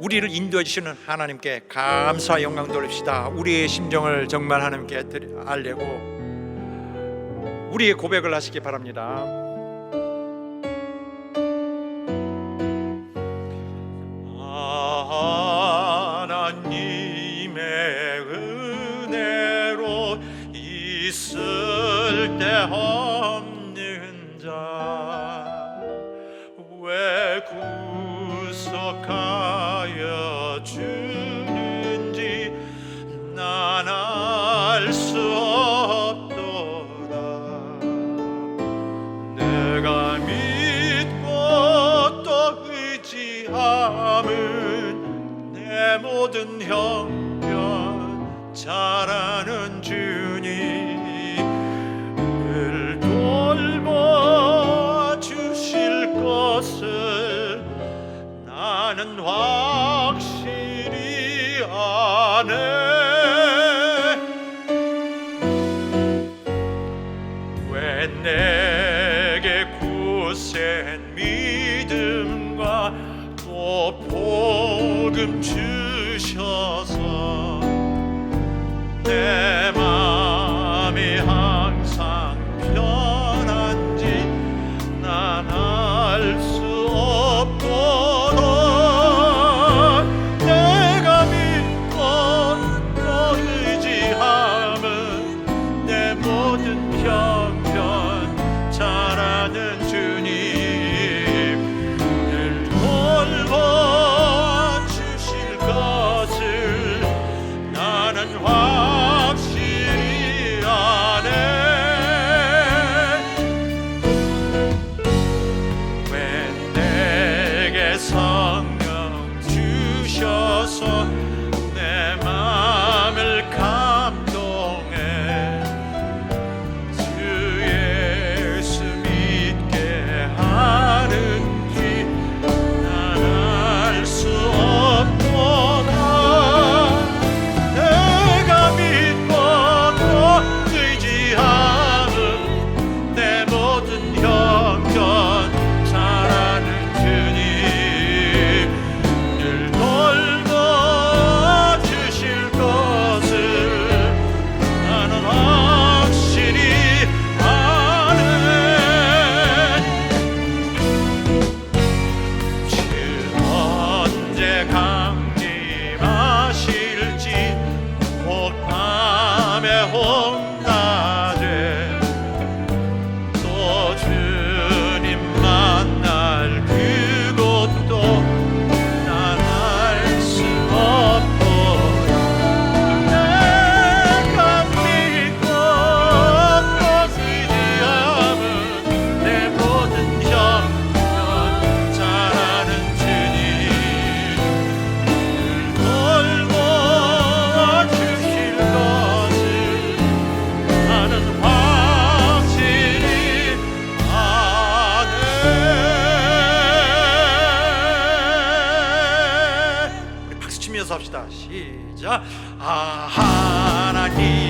우리를 인도해 주시는 하나님께 감사 영광 돌립시다. 우리의 심정을 정말 하나님께 알리고 우리의 고백을 하시기 바랍니다. 하나님의 은혜로 있을 때 알 수 없도다. 내가 믿고 또 의지함은 내 모든 형편 잘하는 주님 늘 돌봐 주실 것을 나는 확실히 아네 센 믿음과 또 복음 주셔서 내 시작 아 하나님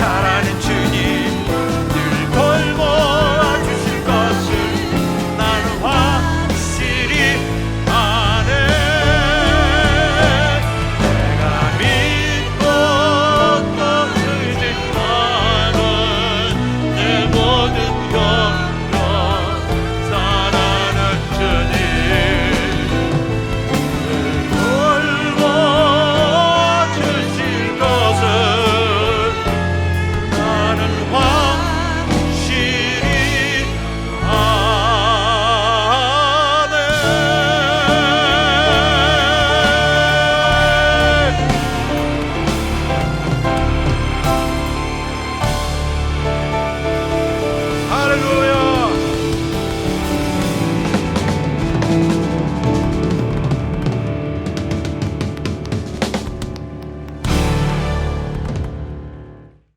사랑하는 주 largo